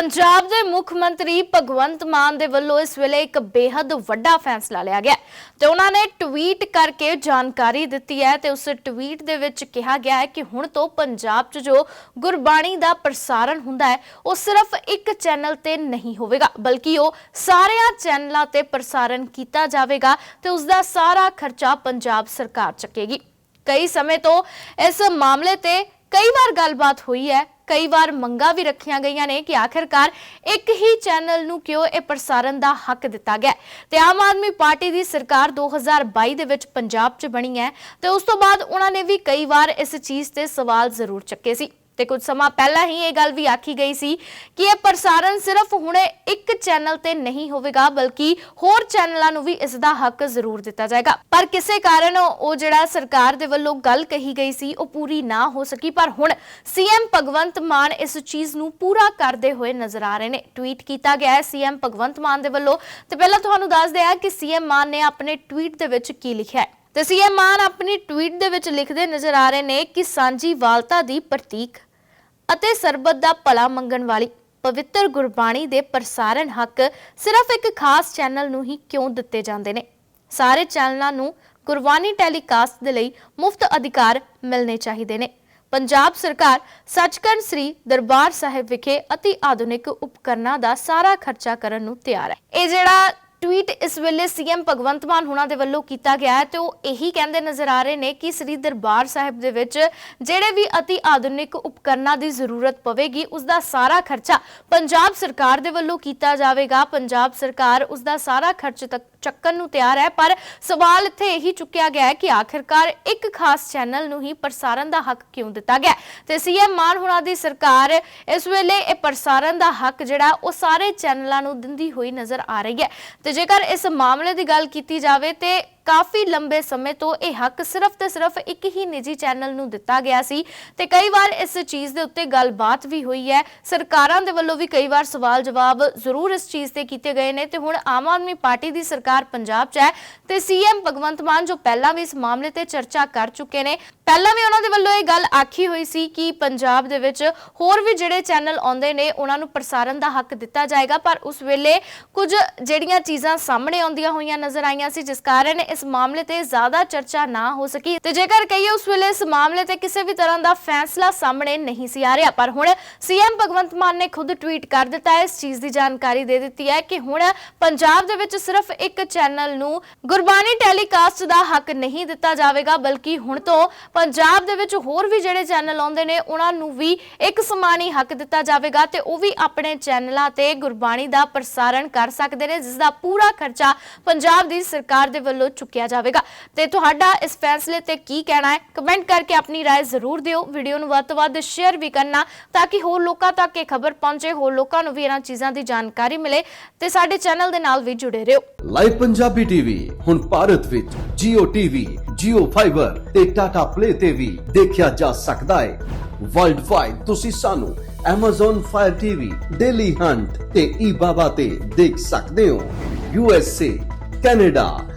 ਪੰਜਾਬ ਦੇ ਮੁੱਖ ਮੰਤਰੀ ਭਗਵੰਤ ਮਾਨ ਦੇ ਵੱਲੋਂ ਇਸ ਵੇਲੇ ਇੱਕ ਬੇहद ਵੱਡਾ ਫੈਸਲਾ ਲਿਆ ਗਿਆ ਹੈ ਤੇ ਉਹਨਾਂ ਨੇ ਟਵੀਟ ਕਰਕੇ ਜਾਣਕਾਰੀ ਦਿੱਤੀ ਹੈ ਤੇ ਉਸ ਟਵੀਟ ਦੇ ਵਿੱਚ ਕਿਹਾ ਗਿਆ ਹੈ ਕਿ ਹੁਣ ਤੋਂ ਪੰਜਾਬ 'ਚ ਜੋ ਗੁਰਬਾਣੀ ਦਾ ਪ੍ਰਸਾਰਣ ਹੁੰਦਾ ਹੈ, ਉਹ ਸਿਰਫ ਇੱਕ ਚੈਨਲ ਤੇ ਨਹੀਂ ਹੋਵੇਗਾ, ਬਲਕਿ ਉਹ ਸਾਰਿਆਂ ਚੈਨਲਾਂ ਤੇ ਪ੍ਰਸਾਰਣ ਕੀਤਾ ਜਾਵੇਗਾ ਤੇ ਉਸ ਦਾ ਸਾਰਾ ਖਰਚਾ ਪੰਜਾਬ ਸਰਕਾਰ ਚੱਕੇਗੀ। ਕਈ ਸਮੇਂ ਤੋਂ ਇਸ ਮਾਮਲੇ ਤੇ ਕਈ ਵਾਰ ਗੱਲਬਾਤ ਹੋਈ ਹੈ ਕਈ ਵਾਰ ਮੰਗਾਂ ਵੀ ਰੱਖੀਆਂ ਗਈਆਂ ਨੇ ਕਿ ਆਖਿਰਕਾਰ ਇੱਕ ਹੀ ਚੈਨਲ ਨੂੰ ਕਿਉਂ ਇਹ ਪ੍ਰਸਾਰਣ ਦਾ ਹੱਕ ਦਿੱਤਾ ਗਿਆ ਹੈ। ਤੇ ਆਮ ਆਦਮੀ ਪਾਰਟੀ ਦੀ ਸਰਕਾਰ 2022 ਦੇ ਵਿੱਚ ਪੰਜਾਬ 'ਚ ਬਣੀ ਹੈ ਤੇ ਉਸ ਤੋਂ ਬਾਅਦ ਉਹਨਾਂ ਨੇ ਵੀ ਕਈ ਵਾਰ ਇਸ ਚੀਜ਼ ਤੇ ਸਵਾਲ ਜ਼ਰੂਰ ਚੱਕੇ ਸੀ ਤੇ ਕੁਝ ਸਮਾਂ ਪਹਿਲਾਂ ਹੀ ਇਹ ਗੱਲ ਵੀ ਆਖੀ ਗਈ ਸੀ ਕਿ ਇਹ ਪ੍ਰਸਾਰਣ ਸਿਰਫ ਹੁਣੇ ਇੱਕ ਚੈਨਲ ਤੇ ਨਹੀਂ ਹੋਵੇਗਾ, ਬਲਕਿ ਹੋਰ ਚੈਨਲਾਂ ਨੂੰ ਵੀ ਇਸ ਦਾ ਹੱਕ ਜ਼ਰੂਰ ਦਿੱਤਾ ਜਾਏਗਾ। ਪਰ ਕਿਸੇ ਕਾਰਨ ਉਹ ਜਿਹੜਾ ਸਰਕਾਰ ਦੇ ਵੱਲੋਂ ਗੱਲ ਕਹੀ ਗਈ ਸੀ, ਉਹ ਪੂਰੀ ਨਾ ਹੋ ਸਕੀ। ਪਰ ਹੁਣ ਸੀਐਮ ਭਗਵੰਤ ਮਾਨ ਇਸ ਚੀਜ਼ ਨੂੰ ਪੂਰਾ ਕਰਦੇ ਹੋਏ ਨਜ਼ਰ ਆ ਰਹੇ ਨੇ। ਟਵੀਟ ਕੀਤਾ ਗਿਆ ਹੈ ਸੀਐਮ ਭਗਵੰਤ ਮਾਨ ਦੇ ਵੱਲੋਂ। ਤੇ ਪਹਿਲਾਂ ਤੁਹਾਨੂੰ ਦੱਸ ਦਿਆਂ ਕਿ ਸੀਐਮ ਮਾਨ ਨੇ ਆਪਣੇ ਟਵੀਟ ਦੇ ਵਿੱਚ ਕੀ ਲਿਖਿਆ ਹੈ। ਤੇ ਸੀਐਮ ਮਾਨ ਆਪਣੀ ਟਵੀਟ ਦੇ ਵਿੱਚ ਲਿਖਦੇ ਨਜ਼ਰ ਆ ਰਹੇ ਨੇ ਕਿ ਸਾਂਝੀ ਵਾਲਤਾ ਦੀ ਪ੍ਰਤੀਕ ਅਤੇ ਸਰਬਤ ਦਾ ਭਲਾ ਮੰਗਣ ਵਾਲੀ ਪਵਿੱਤਰ ਗੁਰਬਾਣੀ ਦੇ ਪ੍ਰਸਾਰਣ ਹੱਕ ਸਿਰਫ ਇੱਕ ਖਾਸ ਚੈਨਲ ਨੂੰ ਹੀ ਕਿਉਂ ਦਿੱਤੇ ਜਾਂਦੇ ਨੇ? ਸਾਰੇ ਚੈਨਲਾਂ ਨੂੰ ਗੁਰਬਾਣੀ ਟੈਲੀਕਾਸਟ ਦੇ ਲਈ ਮੁਫਤ ਅਧਿਕਾਰ ਮਿਲਣੇ ਚਾਹੀਦੇ ਨੇ। ਪੰਜਾਬ ਸਰਕਾਰ ਸੱਚਖੰਡ ਸ੍ਰੀ ਦਰਬਾਰ ਸਾਹਿਬ ਵਿਖੇ ਅਤੀ ਆਧੁਨਿਕ ਉਪਕਰਨਾਂ ਦਾ ਸਾਰਾ ਖਰਚਾ ਕਰਨ ਨੂੰ ਤਿਆਰ ਹੈ। ਇਹ ਜਿਹੜਾ ਟਵੀਟ ਇਸ ਵੇਲੇ ਸੀਐਮ ਭਗਵੰਤ ਮਾਨ ਹੁਣਾਂ ਦੇ ਵੱਲੋਂ ਕੀਤਾ ਗਿਆ ਹੈ ਤੇ ਉਹ ਇਹੀ ਕਹਿੰਦੇ ਨਜ਼ਰ ਆ ਰਹੇ ਨੇ ਕਿ ਸ੍ਰੀ ਦਰਬਾਰ ਸਾਹਿਬ ਦੇ ਵਿੱਚ ਜਿਹੜੇ ਵੀ ਅਤੀ ਆਧੁਨਿਕ ਉਪਕਰਨਾਂ ਦੀ ਜ਼ਰੂਰਤ ਪਵੇਗੀ, ਉਸ ਦਾ ਸਾਰਾ ਖਰਚਾ ਪੰਜਾਬ ਸਰਕਾਰ ਦੇ ਵੱਲੋਂ ਕੀਤਾ ਜਾਵੇਗਾ ਪੰਜਾਬ ਸਰਕਾਰ ਉਸ ਦਾ ਸਾਰਾ ਖਰਚ ਤੱਕ ਚੱਕਣ ਨੂੰ ਤਿਆਰ ਹੈ, ਪਰ ਸਵਾਲ ਇੱਥੇ ਇਹੀ ਚੁੱਕਿਆ ਗਿਆ ਹੈ ਕਿ ਆਖਿਰਕਾਰ ਇੱਕ ਖਾਸ ਚੈਨਲ ਨੂੰ ਹੀ ਪ੍ਰਸਾਰਣ ਦਾ ਹੱਕ ਕਿਉਂ ਦਿੱਤਾ ਗਿਆ ਹੈ? ਤੇ ਸੀਐਮ ਮਾਨ ਹੁਣਾਂ ਦੀ ਸਰਕਾਰ ਇਸ ਵੇਲੇ ਇਹ ਪ੍ਰਸਾਰਣ ਦਾ ਹੱਕ ਜਿਹੜਾ ਉਹ ਸਾਰੇ ਚੈਨਲਾਂ ਨੂੰ ਦਿੰਦੀ ਹੋਈ ਨਜ਼ਰ ਆ ਰਹੀ ਹੈ ਤੇ ਜੇਕਰ ਇਸ ਮਾਮਲੇ ਦੀ ਗੱਲ ਕੀਤੀ ਜਾਵੇ ਤੇ ਕਾਫੀ ਲੰਬੇ ਸਮੇਂ ਤੋਂ ਇਹ ਹੱਕ ਸਿਰਫ ਤੇ ਸਿਰਫ ਇੱਕ ਹੀ ਨਿੱਜੀ ਚੈਨਲ ਨੂੰ ਦਿੱਤਾ ਗਿਆ ਸੀ ਤੇ ਕਈ ਵਾਰ ਇਸ ਚੀਜ਼ ਦੇ ਉੱਤੇ ਗੱਲਬਾਤ ਵੀ ਹੋਈ ਹੈ। ਸਰਕਾਰਾਂ ਦੇ ਵੱਲੋਂ ਵੀ ਕਈ ਵਾਰ ਸਵਾਲ ਜਵਾਬ ਜ਼ਰੂਰ ਇਸ ਚੀਜ਼ ਤੇ ਕੀਤੇ ਗਏ ਨੇ ਤੇ ਹੁਣ ਆਮ ਆਦਮੀ ਪਾਰਟੀ ਦੀ ਸਰਕਾਰ ਪੰਜਾਬ 'ਚ ਹੈ ਤੇ ਸੀਐਮ ਭਗਵੰਤ ਮਾਨ ਜੋ ਪਹਿਲਾਂ ਵੀ ਇਸ ਮਾਮਲੇ ਤੇ ਚਰਚਾ ਕਰ ਚੁੱਕੇ ਨੇ, ਪਹਿਲਾਂ ਵੀ ਉਹਨਾਂ ਦੇ ਵੱਲੋਂ ਇਹ ਗੱਲ ਆਖੀ ਹੋਈ ਸੀ ਕਿ ਪੰਜਾਬ ਦੇ ਵਿੱਚ ਹੋਰ ਵੀ ਜਿਹੜੇ ਚੈਨਲ ਆਉਂਦੇ ਨੇ ਉਹਨਾਂ ਨੂੰ ਪ੍ਰਸਾਰਣ ਦਾ ਹੱਕ ਦਿੱਤਾ ਜਾਏਗਾ, ਪਰ ਉਸ ਵੇਲੇ ਕੁਝ ਜਿਹੜੀਆਂ ਚੀਜ਼ਾਂ ਸਾਹਮਣੇ ਆਉਂਦੀਆਂ ਹੋਈਆਂ ਨਜ਼ਰ ਆਈਆਂ ਸੀ, ਜਿਸ ਕਾਰਨ ਇਸ ਮਾਮਲੇ ਤੇ ਜ਼ਿਆਦਾ ਚਰਚਾ ਨਾ ਹੋ ਸਕੀ ਤੇ ਜੇਕਰ ਕਹੀਏ ਉਸ ਵੇਲੇ ਇਸ ਮਾਮਲੇ ਤੇ ਕਿਸੇ ਵੀ ਤਰ੍ਹਾਂ ਦਾ ਫੈਸਲਾ ਸਾਹਮਣੇ ਨਹੀਂ ਸੀ ਆ ਰਿਹਾ, ਪਰ ਹੁਣ ਸੀਐਮ ਭਗਵੰਤ ਮਾਨ ਨੇ ਖੁਦ ਟਵੀਟ ਕਰ ਦਿੱਤਾ ਹੈ, ਇਸ ਚੀਜ਼ ਦੀ ਜਾਣਕਾਰੀ ਦੇ ਦਿੱਤੀ ਹੈ ਕਿ ਹੁਣ ਪੰਜਾਬ ਦੇ ਵਿੱਚ ਸਿਰਫ ਇੱਕ ਚੈਨਲ ਨੂੰ ਗੁਰਬਾਣੀ ਟੈਲੀਕਾਸਟ ਦਾ ਹੱਕ ਨਹੀਂ ਦਿੱਤਾ ਜਾਵੇਗਾ, ਬਲਕਿ ਹੁਣ ਤੋਂ ਪੰਜਾਬ ਦੇ ਵਿੱਚ ਹੋਰ ਵੀ ਜਿਹੜੇ ਚੈਨਲ ਆਉਂਦੇ ਨੇ, ਉਹਨਾਂ ਨੂੰ ਵੀ ਇੱਕ ਸਮਾਨੀ ਹੱਕ ਦਿੱਤਾ ਜਾਵੇਗਾ ਤੇ ਉਹ ਵੀ ਆਪਣੇ ਚੈਨਲਾਂ ਤੇ ਗੁਰਬਾਣੀ ਦਾ ਪ੍ਰਸਾਰਣ ਕਰ ਸਕਦੇ ਨੇ, ਜਿਸ ਦਾ ਪੂਰਾ ਖਰਚਾ ਪੰਜਾਬ ਦੀ ਸਰਕਾਰ ਦੇ ਵੱਲੋਂ ਚੁੱਕਿਆ ਜਾਵੇਗਾ ਤੇ ਤੁਹਾਡਾ ਇਸ ਫੈਸਲੇ ਤੇ ਕੀ ਕਹਿਣਾ ਹੈ ਕਮੈਂਟ ਕਰਕੇ ਆਪਣੀ رائے ਜ਼ਰੂਰ ਦਿਓ ਵੀਡੀਓ ਨੂੰ ਵੱਧ ਤੋਂ ਵੱਧ ਸ਼ੇਅਰ ਵੀ ਕਰਨਾ ਤਾਂ ਕਿ ਹੋਰ ਲੋਕਾਂ ਤੱਕ ਇਹ ਖਬਰ ਪਹੁੰਚੇ ਹੋਰ ਲੋਕਾਂ ਨੂੰ ਵੀ ਇਹਨਾਂ ਚੀਜ਼ਾਂ ਦੀ ਜਾਣਕਾਰੀ ਮਿਲੇ ਤੇ ਸਾਡੇ ਚੈਨਲ ਦੇ ਨਾਲ ਵੀ ਜੁੜੇ ਰਹੋ ਲਾਈਵ ਪੰਜਾਬੀ ਟੀਵੀ ਹੁਣ ਭਾਰਤ ਵਿੱਚ Jio TV, Jio Fiber ਤੇ Tata Play ਤੇ ਵੀ ਦੇਖਿਆ ਜਾ ਸਕਦਾ ਹੈ ਵਰਲਡ ਵਾਈਡ ਤੁਸੀਂ ਸਾਨੂੰ Amazon Fire TV, Daily Hunt ਤੇ eBaba ਤੇ ਦੇਖ ਸਕਦੇ ਹੋ USA, ਕੈਨੇਡਾ,